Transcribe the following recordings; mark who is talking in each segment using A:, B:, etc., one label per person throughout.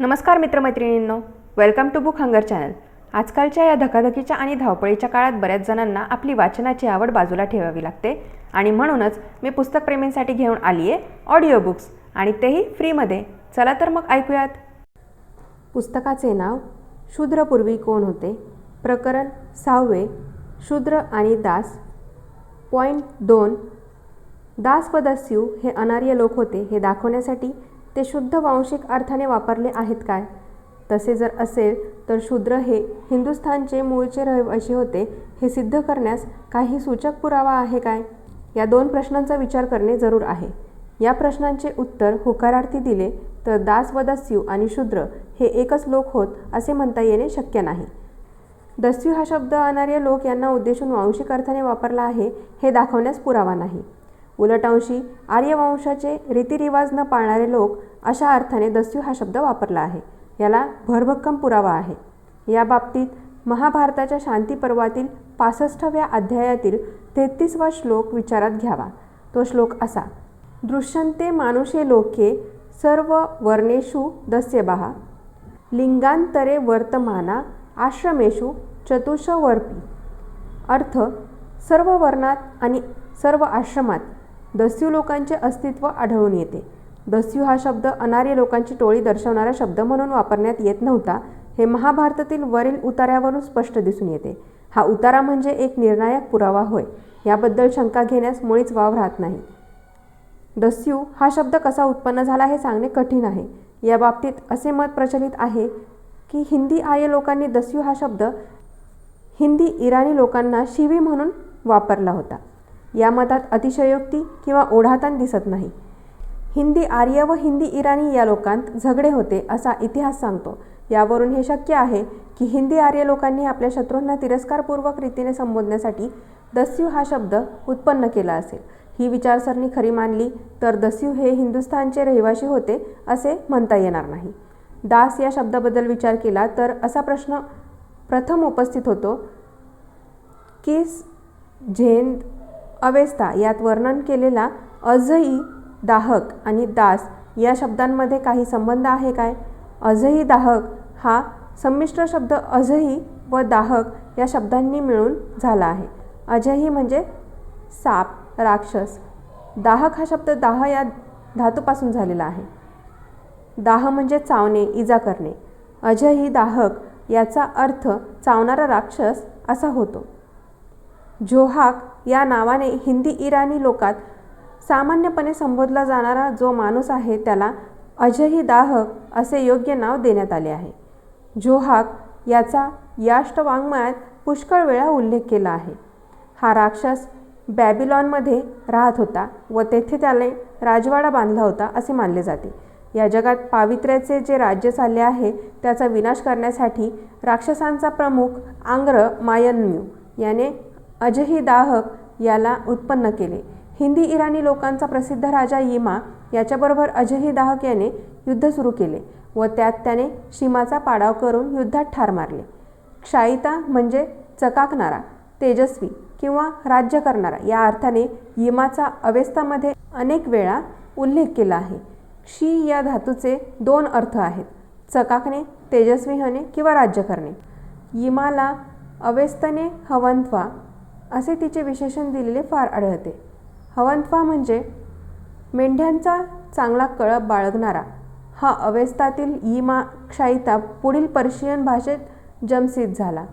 A: नमस्कार मित्रमैत्रिणींनो welcome to book hunger channel आजकालच्या या धकाधकीच्या आणि धावपळीच्या काळात बऱ्याच जणांना आपली वाचनाची आवड बाजूला ठेवावी लागते आणि म्हणूनच मी पुस्तकप्रेमींसाठी घेऊन आली आहे ऑडिओ बुक्स आणि तेही फ्रीमध्ये चला तर मग ऐकूयात. पुस्तकाचे नाव शूद्रपूर्वी कोण होते? प्रकरण सहावे शूद्र आणि दास. पॉईंट दोन दास व दस्यू हे अनार्य लोक होते हे दाखवण्यासाठी ते शुद्ध वांशिक अर्थाने वापरले आहेत काय? तसे जर असेल तर शूद्र हे हिंदुस्थानचे मूळचे रहिवासी होते हे सिद्ध करण्यास काही सूचक पुरावा आहे काय? या दोन प्रश्नांचा विचार करणे जरूर आहे. या प्रश्नांचे उत्तर होकारार्थी दिले तर दास व दस्यू आणि शूद्र हे एकच लोक होत असे म्हणता येणे शक्य नाही. दस्यू हा शब्द अनार्य लोक यांना उद्देशून वांशिक अर्थाने वापरला आहे हे दाखवण्यास पुरावा नाही. उलटअंशी आर्यवंशाचे रीतिरिवाज न पाळणारे लोक अशा अर्थाने दस्यू हा शब्द वापरला आहे. याला भरभक्कम पुरावा आहे. या बाबतीत महाभारताच्या शांती पर्वातील पासष्टाव्या अध्यायातील तेहतीसवा श्लोक विचारात घ्यावा. तो श्लोक असा. दृश्यन्ते मानुषे लोके सर्व वर्णेषु दस्यबाहा लिंगांतरे वर्तमाना आश्रमेषु चतुष्वर्पी. अर्थ सर्व वर्णात आणि सर्व आश्रमात दस्यू लोकांचे अस्तित्व आढळून येते. दस्यू हा शब्द अनार्य लोकांची टोळी दर्शवणारा शब्द म्हणून वापरण्यात येत नव्हता. हे महाभारतातील वरील उतार्यावरून स्पष्ट दिसून येते. हा उतारा म्हणजे एक निर्णायक पुरावा होय. याबद्दल शंका घेण्यास मुळीच वाव राहत नाही. दस्यू हा शब्द कसा उत्पन्न झाला हे सांगणे कठीण आहे. या बाबतीत असे मत प्रचलित आहे की हिंदी आर्य लोकांनी दस्यू हा शब्द हिंदी इराणी लोकांना शिवी म्हणून वापरला होता. या मतात अतिशयोक्ती किंवा ओढाताण दिसत नाही. हिंदी आर्य व हिंदी इराणी या लोकांत झगडे होते असा इतिहास सांगतो. यावरून हे शक्य आहे की हिंदी आर्य लोकांनी आपल्या शत्रूंना तिरस्कारपूर्वक रीतीने संबोधण्यासाठी दस्यू हा शब्द उत्पन्न केला असेल. ही विचारसरणी खरी मानली तर दस्यू हे हिंदुस्थानचे रहिवाशी होते असे म्हणता येणार नाही. दास या शब्दाबद्दल विचार केला तर असा प्रश्न प्रथम उपस्थित होतो. किस झेंद अवेस्ता यात वर्णन केलेला अजही दाहक आणि दास या शब्दांमध्ये काही संबंध आहे काय? अजही दाहक हा संमिश्र शब्द अजही व दाहक या शब्दांनी मिळून झाला आहे. अजही म्हणजे साप राक्षस. दाहक हा शब्द दाह या धातूपासून झालेला आहे. दाह म्हणजे चावणे इजा करणे. अजही दाहक याचा अर्थ चावणारा राक्षस असा होतो. जोहाक या नावाने हिंदी इराणी लोकात सामान्यपणे संबोधला जाणारा जो माणूस आहे त्याला अजही दाहक असे योग्य नाव देण्यात आले आहे. जोहाक याचा याष्टवाङ्मयात पुष्कळ वेळा उल्लेख केला आहे. हा राक्षस बॅबिलॉनमध्ये राहत होता व तेथे त्याने राजवाडा बांधला होता असे मानले जाते. या जगात पावित्र्याचे जे राज्य चालले आहे त्याचा विनाश करण्यासाठी राक्षसांचा प्रमुख आंग्र मायन्यू याने अजही दाहक याला उत्पन्न केले. हिंदी इराणी लोकांचा प्रसिद्ध राजा यिमा याच्याबरोबर अजही दाहक याने युद्ध सुरू केले व त्यात त्याने शिमाचा पाडाव करून युद्धात ठार मारले. क्षायिता म्हणजे चकाकणारा तेजस्वी किंवा राज्य करणारा या अर्थाने यिमाचा अवेस्तामध्ये अनेक वेळा उल्लेख केला आहे. क्षी या धातूचे दोन अर्थ आहेत चकाकणे तेजस्वी होणे किंवा राज्य करणे. यिमाला अवेस्तने हवंत्वा असे तिचे विशेषण दिलेले फार आढळते. हवंतवा म्हणजे मेंढ्यांचा चांगला कळप बाळगणारा. हा अवेस्तातील यिमा क्षायिता पुढील पर्शियन भाषेत जमशीद झाला.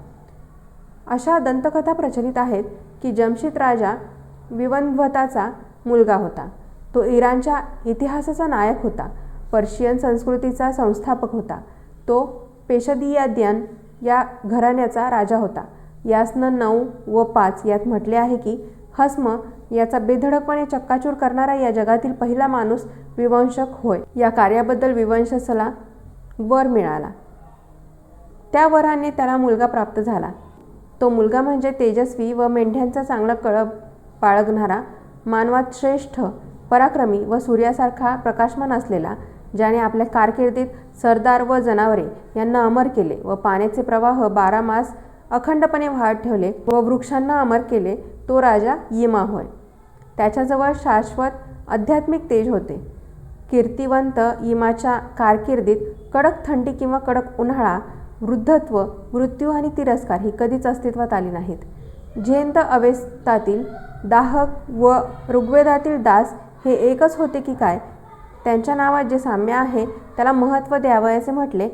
A: अशा दंतकथा प्रचलित आहेत की जमशीद राजा विवन्वताचा मुलगा होता. तो इराणच्या इतिहासाचा नायक होता. पर्शियन संस्कृतीचा संस्थापक होता. तो पेशदियाद्यान या घराण्याचा राजा होता. यासनं नऊ व पाच यात म्हटले आहे की हस्म याचा बेधडकपणे चक्काचूर करणारा या जगातील पहिला माणूस विवंशक होय. या कार्याबद्दल विवंशसला वर मिळाला. त्या वराने त्याला मुलगा प्राप्त झाला. तो मुलगा म्हणजे तेजस्वी व मेंढ्यांचा चांगला कळप बाळगणारा मानवात श्रेष्ठ पराक्रमी व सूर्यासारखा प्रकाशमान असलेला ज्याने आपल्या कारकिर्दीत सरदार व जनावरे यांना अमर केले व पाण्याचे प्रवाह बारा मास अखंडपणे वाहत ठेवले व वृक्षांना अमर केले तो राजा यिमा होय. त्याच्याजवळ शाश्वत आध्यात्मिक तेज होते. कीर्तिवंत यमाच्या कारकिर्दीत कडक थंडी किंवा कडक उन्हाळा वृद्धत्व मृत्यू आणि तिरस्कार ही कधीच अस्तित्वात आली नाहीत. जयंत अवेस्तातील दाहक व ऋग्वेदातील दास हे एकच होते की काय? त्यांच्या नावात जे साम्य आहे त्याला महत्त्व द्यावयाचे म्हटले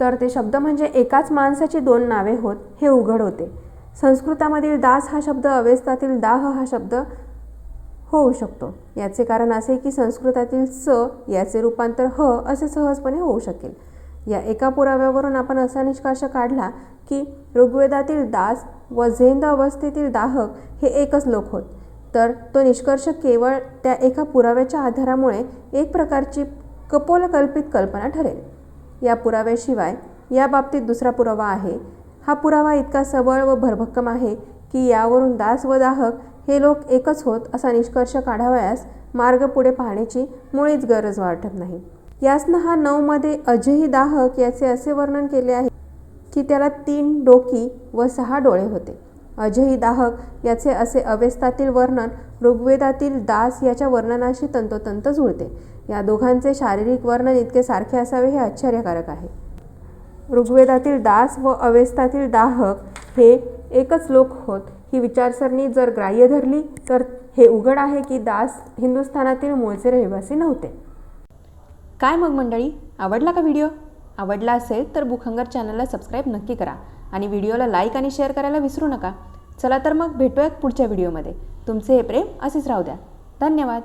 A: तर ते शब्द म्हणजे एकाच माणसाची दोन नावे होत हे उघड होते. संस्कृतामधील दास हा शब्द अवेस्तातील दाह हा शब्द होऊ शकतो. याचे कारण असे की संस्कृतातील स याचे रूपांतर ह असे सहजपणे होऊ शकेल. या एका पुराव्यावरून आपण असा निष्कर्ष काढला की ऋग्वेदातील दास व झेंद अवस्थेतील दाहक हे एकच लोक होत. तर तो निष्कर्ष केवळ त्या एका पुराव्याच्या आधारामुळे एक प्रकारची कपोलकल्पित कल्पना ठरेल. या पुराव्याशिवाय या बाबतीत दुसरा पुरावा आहे. हा पुरावा इतका सबळ व भरभक्कम आहे की यावरून दास व दाहक हे लोक एकच होत असा निष्कर्ष काढावयास मार्ग पुढे पाहण्याची मुळीच गरज वाटत नाही. यासनं हा नऊमध्ये अजही दाहक याचे असे वर्णन केले आहे की त्याला तीन डोकी व सहा डोळे होते. अजही दाहक याचे असे अवेस्तातील वर्णन ऋग्वेदातील दास याच्या वर्णनाशी तंतोतंत जुळते. या दोघांचे शारीरिक वर्णन इतके सारखे असावे हे आश्चर्यकारक आहे. ऋग्वेदातील दास व अवेस्तातील दाहक हे एकच लोक होत. ही विचारसरणी जर ग्राह्य धरली तर हे उघड आहे की दास हिंदुस्थानातील मूळचे रहिवासी नव्हते. काय मग मंडळी? आवडला का व्हिडिओ? आवडला असेल तर बुकहंगर चॅनलला सबस्क्राईब नक्की करा आणि व्हिडिओला लाईक आणि शेअर करायला विसरू नका. चला तर मग भेटूयात पुढच्या व्हिडिओमध्ये. तुमचे हे प्रेम असेच राहू द्या. धन्यवाद.